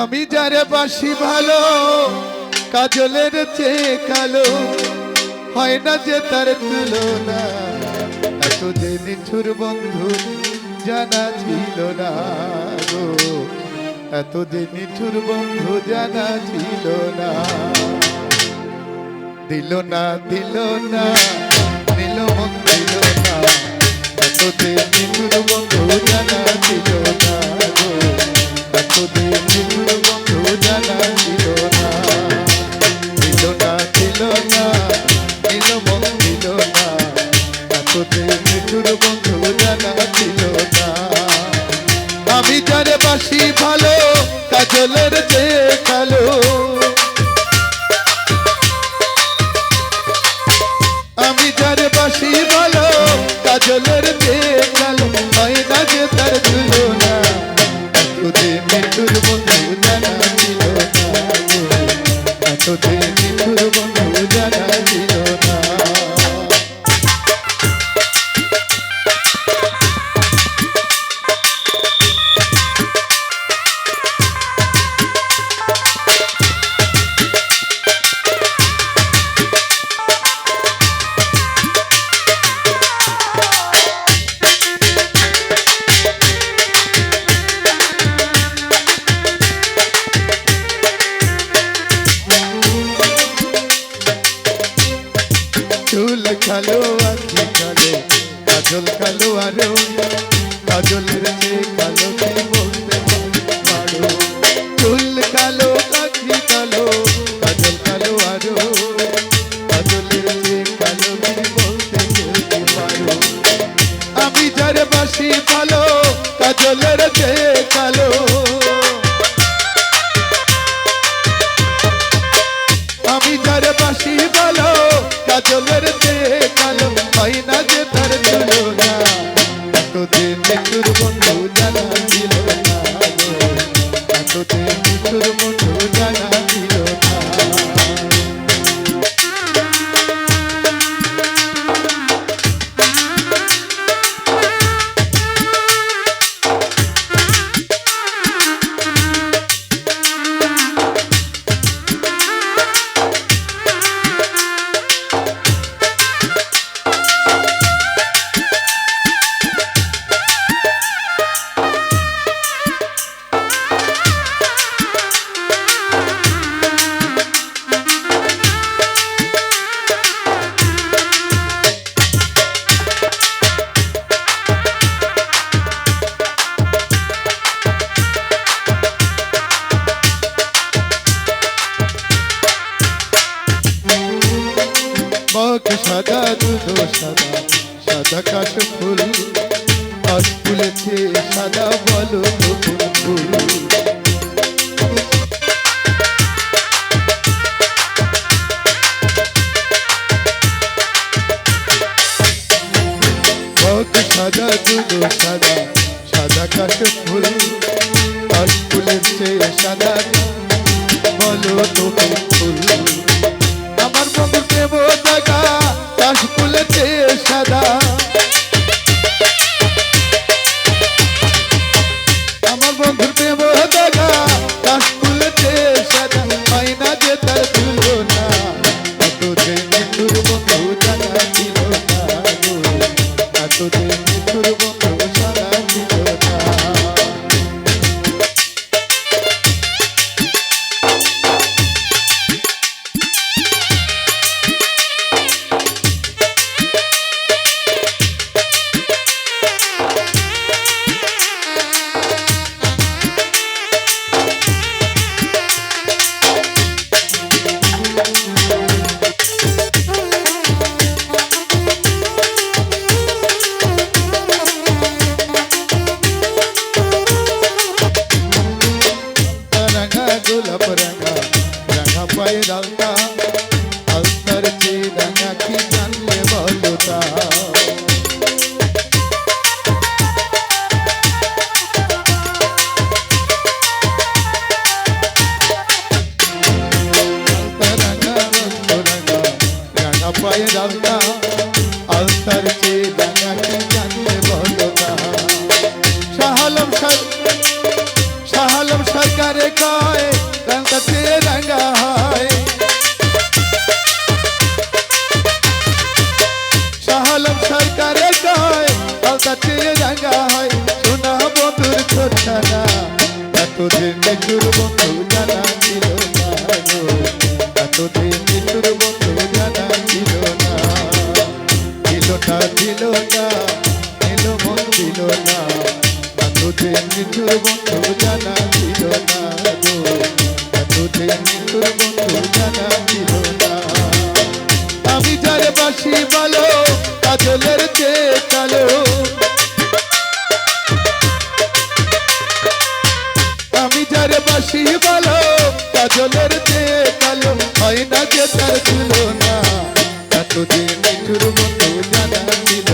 আমি যারে বাসি ভালো, কাজলের চেয়ে কালো, হয় না যে তার তুলনা। এত যে নিঠুর বন্ধু জানা ছিল না গো। এত যে মিঠুর বন্ধু জানা ছিল না। দিল না দিল না, দিল মন দিল না। এত যে মিঠুর বন্ধু জানা ছিল না এত যে নিঠুর বন্ধু জানা কাজলের যে কালো। আমি যার বাসি ভালো কাজলের যে কালো। হয় না যে তার তুলনা। এতদে মিঠুর বন্ধু কালো আখি কালো কাজল কালো আরও কাজলের চেয়ে জানা ছিল না। এতদিন মৃত্যুর বন্ধু সাদা সাদা কাশ ফুল, আজ ফুলেছে সাদা বলো ফুল। সাদা, দুধ সাদা সাদা কাশ ফুল, আজ ফুলেছে সাদা বলো ফুল। সাদা আমার বন্ধুর প্রেম জাগা কাশ ফুলেছে সাদা হয় না যে তার তুলনা এত যে মৃত্যুর বন্ধু জানা ছিল না। এত যে Cheira রাঙা হয়। সোনা বন্ধুর ছোটনা এতদিন বন্ধু আমি যারে বাসি বলো কাজলের চেয়ে কালো হয় না যে তার ছিল না। এতদিন মিঠুর মতো জানা ছিল